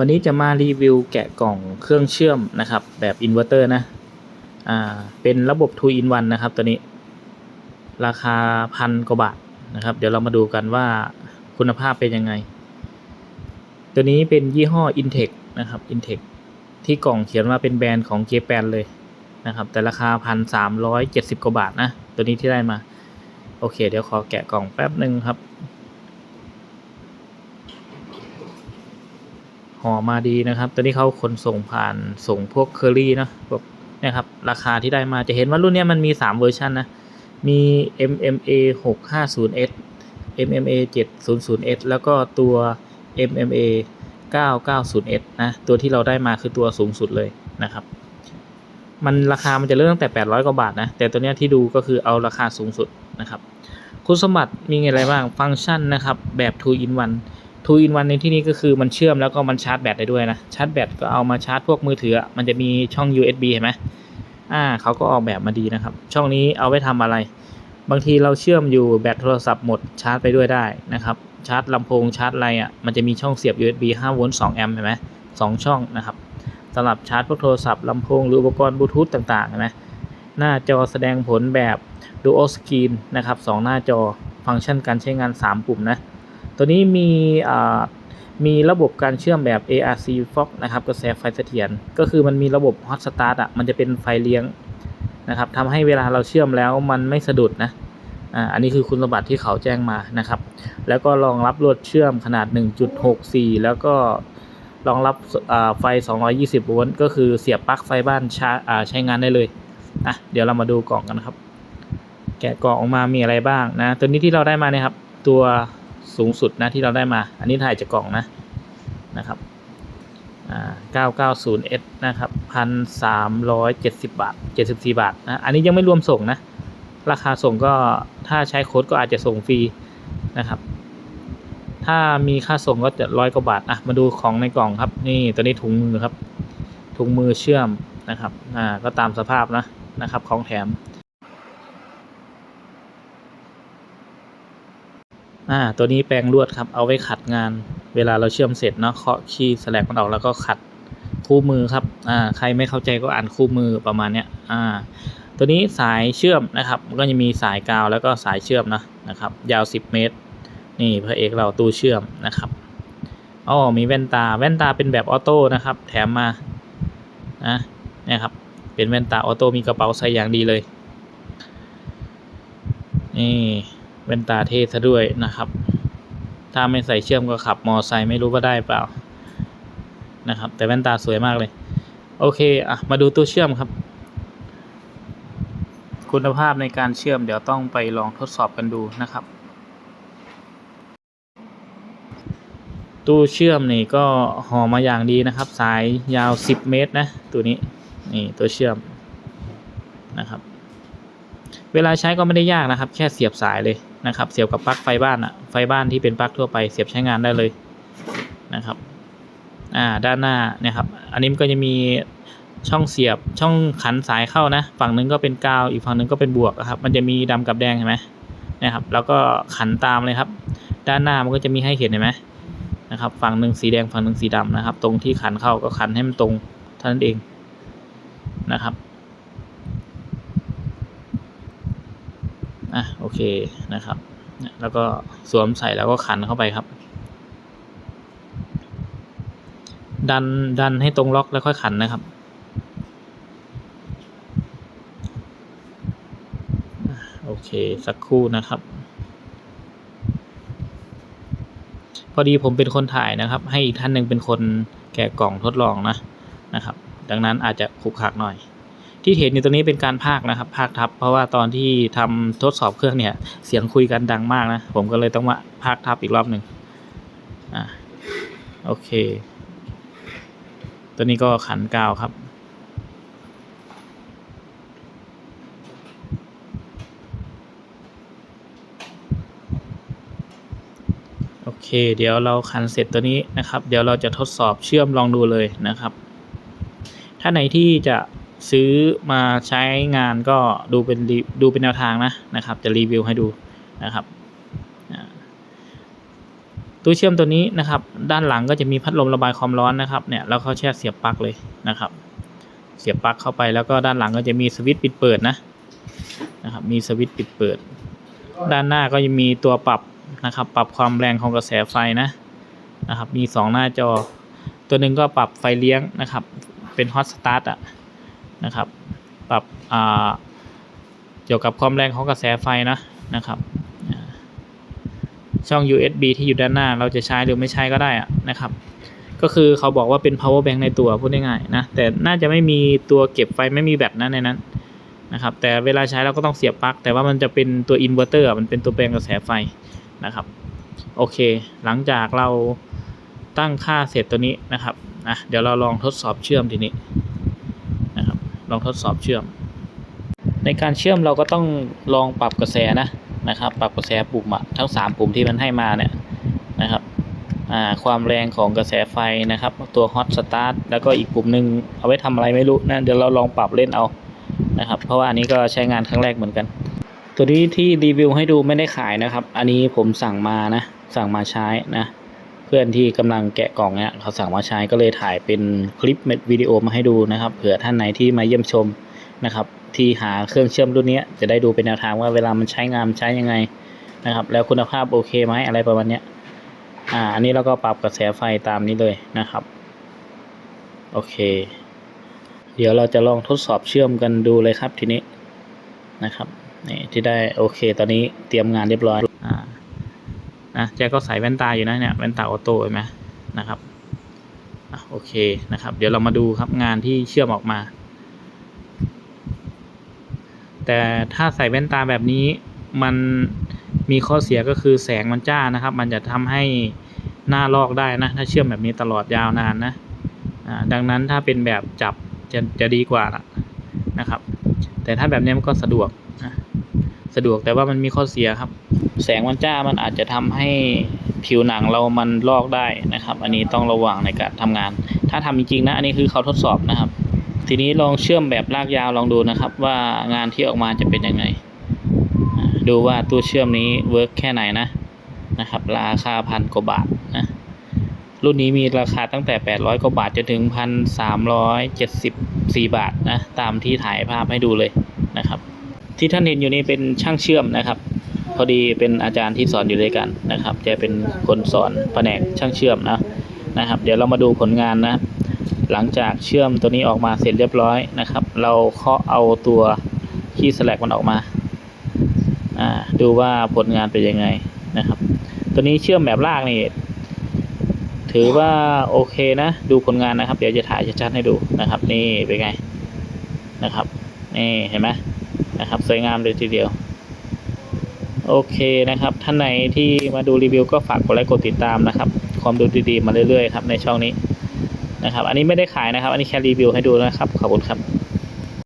วันนี้จะมารีวิวแกะกล่องเครื่องเชื่อมนะครับ แบบอินเวอร์เตอร์นะอ่าเป็นระบบ 2 in 1 นะครับตัวนี้ ราคาพันกว่าบาทนะครับ เดี๋ยวเรามาดูกันว่าคุณภาพเป็นยังไง ตัวนี้เป็นยี่ห้อ Intech นะครับ Intech ที่กล่องเขียนว่าเป็นแบรนด์ของเจแปนเลยนะครับ แต่ราคาพันสามร้อยเจ็ดสิบกว่าบาทนะ ตัวนี้ที่ได้มา โอเค เดี๋ยวขอแกะกล่องแป๊บหนึ่งครับ ห่อมาดีนะครับ ตัวนี้เขาขนส่งผ่านส่งพวกเคอรี่นะพวกนี่ยครับ ราคาที่ได้มาจะเห็นว่ารุ่นนี้มันมี 3 เวอร์ชันนะ มี MMA 650S MMA 700S แล้วก็ตัว MMA 990S นะ ตัวที่เราได้มาคือตัวสูงสุดเลยนะครับ มันราคามันจะเริ่มตั้งแต่ 800 กว่าบาทนะ แต่ตัวนี้ที่ดูก็คือเอาราคาสูงสุดนะครับ คุณสมบัติมีอะไรบ้าง ฟังก์ชันนะครับ แบบ 2 in 1 2 in 1ในที่นี้ก็คือมันเชื่อมแล้วก็มันชาร์จแบตได้ด้วยนะชาร์จแบตก็เอามาชาร์จพวกมือถือ มันจะมีช่อง USB เห็นไหมอ่าเขาก็ออกแบบมาดีนะครับ ช่องนี้เอาไว้ทำอะไร บางทีเราเชื่อมอยู่แบตโทรศัพท์หมดชาร์จไปด้วยได้นะครับ ชาร์จลำโพงชาร์จอะไรอะมันจะมีช่องเสียบ USB 5โวลต์2แอมป์เห็นไหมสองช่องนะครับสำหรับชาร์จพวกโทรศัพท์ลำโพงหรืออุปกรณ์บลูทูธต่างๆเห็นไหมหน้าจอแสดงผลแบบ Dual Screen นะครับสองหน้าจอฟังก์ชันการใช้งาน 3 ปุ่มนะ ตัวนี้มีมีระบบการเชื่อมแบบ ARC Fox นะครับกระแสไฟเสถียรก็คือมันมีระบบ Hot Start อะมันจะเป็นไฟเลี้ยงนะครับทำให้เวลาเราเชื่อมแล้วมันไม่สะดุดนะอันนี้คือคุณสมบัติที่เขาแจ้งมานะครับ แล้วก็รองรับลวดเชื่อมขนาด 1.64 แล้วก็รองรับอ่าไฟ 220 โวลต์ก็คือเสียบปลั๊กไฟบ้านชาใช้งานได้เลยอะเดี๋ยวเรามาดูกล่องกันนะครับ แกะกล่องออกมามีอะไรบ้างนะ ตัวนี้ที่เราได้มาเนี่ยครับ ตัว สูงสุดนะที่เราได้มา อันนี้ถ่ายจากกล่องนะนะครับ 990S นะครับ1,370 บาท 74 บาทนะ อันนี้ยังไม่รวมส่งนะ ราคาส่งก็ถ้าใช้โค้ดก็อาจจะส่งฟรีนะครับ ถ้ามีค่าส่งก็จะร้อยกว่าบาทอะมาดูของในกล่องครับ นี่ตัวนี้ถุงมือครับ ถุงมือเชื่อมนะครับ อ่า ก็ตามสภาพนะนะครับ ของแถม อ่าตัวนี้แปรงลวดครับ เอาไว้ขัดงาน เวลาเราเชื่อมเสร็จเนาะเคาะขี้สแลกมันออกแล้วก็ขัดคู่มือครับอ่าใครไม่เข้าใจก็อ่านคู่มือประมาณเนี้ยอ่าตัวนี้สายเชื่อมนะครับก็จะมีสายกาวแล้วก็สายเชื่อมนะนะครับ ยาว 10 เมตร นี่พระเอกเราตู้เชื่อมนะครับอ๋อมีแว่นตาแว่นตาเป็นแบบออโต้นะครับ แถมมานะเนี่ยครับเป็นแว่นตาออโต้มีกระเป๋าใส่อย่างดีเลยนี่ แว่นตาเท่ซะด้วยนะครับ ถ้าไม่ใส่เชื่อมก็ขับมอไซค์ไม่รู้ว่าได้เปล่านะครับ แต่แว่นตาสวยมากเลย โอเคอะมาดูตัวเชื่อมครับ คุณภาพในการเชื่อมเดี๋ยวต้องไปลองทดสอบกันดูนะครับ ตู้เชื่อมนี่ก็ห่อมาอย่างดีนะครับ สายยาว 10 เมตรนะ ตัวนี้นี่ตัวเชื่อมนะครับ วลาใช้ก็ไม่ได้ยากนะครับ แค่เสียบสายเลยนะครับ เสียบกับปลั๊กไฟบ้านอะไฟบ้านที่เป็นปลั๊กทั่วไปเสียบใช้งานได้เลยนะครับอ่าด้านหน้าเนี่ยครับ อันนี้มันก็จะมีช่องเสียบช่องขันสายเข้านะ ฝั่งหนึ่งก็เป็นกาวอีกฝั่งหนึ่งก็เป็นบวกนะครับ มันจะมีดำกับแดงเห็นไหมนะครับ แล้วก็ขันตามเลยครับ ด้านหน้ามันก็จะมีให้เห็นเห็นไหมนะครับ ฝั่งหนึ่งสีแดงฝั่งหนึ่งสีดำนะครับ ตรงที่ขันเข้าก็ขันให้มันตรงเท่านั้นเองนะครับ อะโอเคนะครับ แล้วก็สวมใส่แล้วก็ขันเข้าไปครับ ดันดันให้ตรงล็อกแล้วค่อยขันนะครับโอเคสักครู่นะครับ พอดีผมเป็นคนถ่ายนะครับ ให้อีกท่านหนึ่งเป็นคนแกะกล่องทดลองนะนะครับ ดังนั้นอาจจะขุกขลักหน่อย ที่เห็นอยู่ตรงนี้เป็นการพากนะครับพากทับ เพราะว่าตอนที่ทำทดสอบเครื่องเนี่ย เสียงคุยกันดังมากนะ ผมก็เลยต้องมาพากทับอีกรอบหนึ่งอ่าโอเค ตัวนี้ก็ขันกาวครับโอเค เดี๋ยวเราขันเสร็จตัวนี้นะครับ เดี๋ยวเราจะทดสอบเชื่อมลองดูเลยนะครับ ถ้าไหนที่จะ ซื้อมาใช้งานก็ดูเป็นดูเป็นแนวทางนะนะครับ จะรีวิวให้ดูนะครับตู้เชื่อมตัวนี้นะครับ ด้านหลังก็จะมีพัดลมระบายความร้อนนะครับเนี่ยแล้วเขาแช่เสียบปลั๊กเลยนะครับ เสียบปลั๊กเข้าไปแล้วก็ด้านหลังก็จะมีสวิตช์ปิดเปิดนะนะครับ มีสวิตช์ปิดเปิด ด้านหน้าก็จะมีตัวปรับนะครับ ปรับความแรงของกระแสไฟนะนะครับ มีสองหน้าจอ ตัวหนึ่งก็ปรับไฟเลี้ยงนะครับ เป็นฮอตสตาร์ทอะ นะครับ ปรับเกี่ยวกับความแรงของกระแสไฟนะนะครับช่อง USB ที่อยู่ด้านหน้าเราจะใช้หรือไม่ใช้ก็ได้นะครับ ก็คือเขาบอกว่าเป็น power bank ในตัวพูดง่ายๆนะแต่น่าจะไม่มีตัวเก็บไฟไม่มีแบตนะในนั้นนะครับ แต่เวลาใช้เราก็ต้องเสียบปลั๊กแต่ว่ามันจะเป็นตัวอินเวอร์เตอร์มันเป็นตัวแปลงกระแสไฟนะครับ โอเค หลังจากเราตั้งค่าเสร็จตัวนี้นะครับอะเดี๋ยวเราลองทดสอบเชื่อมทีนี้ ลองทดสอบเชื่อม ในการเชื่อมเราก็ต้องลองปรับกระแสนะนะครับ ปรับกระแสปุ่มอะทั้ง 3 ปุ่มที่มันให้มาเนี่ยนะครับความแรงของกระแสไฟนะครับ ตัว hot start แล้วก็อีกปุ่มหนึ่งเอาไว้ทำอะไรไม่รู้นะเดี๋ยวเราลองปรับเล่นเอานะครับ เพราะว่าอันนี้ก็ใช้งานครั้งแรกเหมือนกัน ตัวนี้ที่รีวิวให้ดูไม่ได้ขายนะครับ อันนี้ผมสั่งมานะ สั่งมาใช้นะ เพื่อนที่กำลังแกะกล่องเนี่ยเขาสั่งมาใช้ก็เลยถ่ายเป็นคลิปเม็ดวิดีโอมาให้ดูนะครับ เผื่อท่านไหนที่มาเยี่ยมชมนะครับ ที่หาเครื่องเชื่อมรุ่นนี้จะได้ดูเป็นแนวทางว่าเวลามันใช้งานใช้ยังไงนะครับ แล้วคุณภาพโอเคไหมอะไรประมาณเนี้ยอ่าอันนี้เราก็ปรับกระแสไฟตามนี้เลยนะครับโอเค เดี๋ยวเราจะลองทดสอบเชื่อมกันดูเลยครับทีนี้นะครับนี่ที่ได้โอเค ตอนนี้เตรียมงานเรียบร้อย นะแจ็คก็ใส่แว่นตาอยู่นะเนี่ยแว่นตาออโต้เห็นไหมนะครับอโอเคนะครับ เดี๋ยวเรามาดูครับงานที่เชื่อมออกมา แต่ถ้าใส่แว่นตาแบบนี้มันมีข้อเสียก็คือแสงมันจ้านะครับ มันจะทำให้หน้าลอกได้นะ ถ้าเชื่อมแบบนี้ตลอดยาวนานนะดังนั้นถ้าเป็นแบบจับจะจะดีกว่านะครับ แต่ถ้าแบบนี้มันก็สะดวก สะดวกแต่ว่ามันมีข้อเสียครับ แสงมันจ้ามันอาจจะทำให้ผิวหนังเรามันลอกได้นะครับ อันนี้ต้องระวังในการทำงาน ถ้าทำจริงๆนะอันนี้คือเขาทดสอบนะครับ ทีนี้ลองเชื่อมแบบลากยาวลองดูนะครับ ว่างานที่ออกมาจะเป็นยังไง ดูว่าตัวเชื่อมนี้เวิร์กแค่ไหนนะนะครับ ราคาพันกว่าบาทนะรุ่นนี้มีราคาตั้งแต่ 800 กว่าบาทจนถึง 1,374 บาทนะ ตามที่ถ่ายภาพให้ดูเลยนะครับ ที่ท่านเห็นอยู่นี้เป็นช่างเชื่อมนะครับ พอดีเป็นอาจารย์ที่สอนอยู่ด้วยกันนะครับแกเป็นคนสอนแผนกช่างเชื่อมนะนะครับ เดี๋ยวเรามาดูผลงานนะ หลังจากเชื่อมตัวนี้ออกมาเสร็จเรียบร้อยนะครับ เราเคาะเอาตัวขี้สแลกมันออกมาอ่าดูว่าผลงานเป็นยังไงนะครับ ตัวนี้เชื่อมแบบลากนี่ถือว่าโอเคนะ ดูผลงานนะครับ เดี๋ยวจะถ่ายชัดๆให้ดูนะครับ นี่เป็นไงนะครับ นี่เห็นไหม นะครับ สวยงามเลยทีเดียว โอเคนะครับ ท่านไหนที่มาดูรีวิวก็ฝากกดไลค์กดติดตามนะครับ ความดูดีๆมาเรื่อยๆครับในช่องนี้นะครับ อันนี้ไม่ได้ขายนะครับ อันนี้แค่รีวิวให้ดูนะครับ ขอบคุณครับ